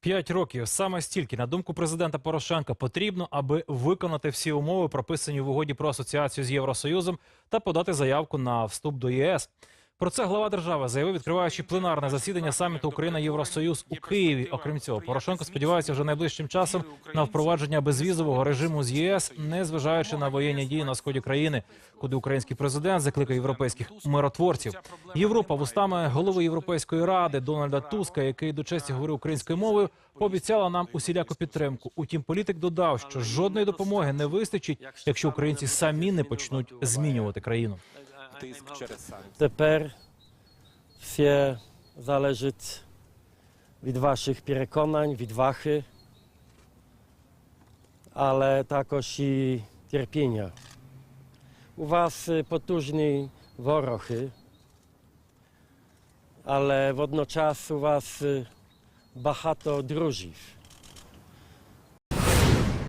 П'ять років саме стільки, на думку президента Порошенка, потрібно, аби виконати всі умови, прописані в угоді про асоціацію з Євросоюзом, та подати заявку на вступ до ЄС. Про це глава держави заявив, відкриваючи пленарне засідання саміту Україна Євросоюз у Києві. Окрім цього, Порошенко сподівається вже найближчим часом на впровадження безвізового режиму з ЄС, незважаючи на воєнні дії на сході країни, куди український президент закликав європейських миротворців. Європа вустами голови Європейської ради Дональда Туска, який до честі говорив українською мовою, пообіцяла нам усіляку підтримку. Утім, політик додав, що жодної допомоги не вистачить, якщо українці самі не почнуть змінювати країну. тиск через санкції. Тепер все залежить від ваших переконань, відваги, але також і терпіння. У вас е, потужні вороги, але водночас у вас е, багато друзів.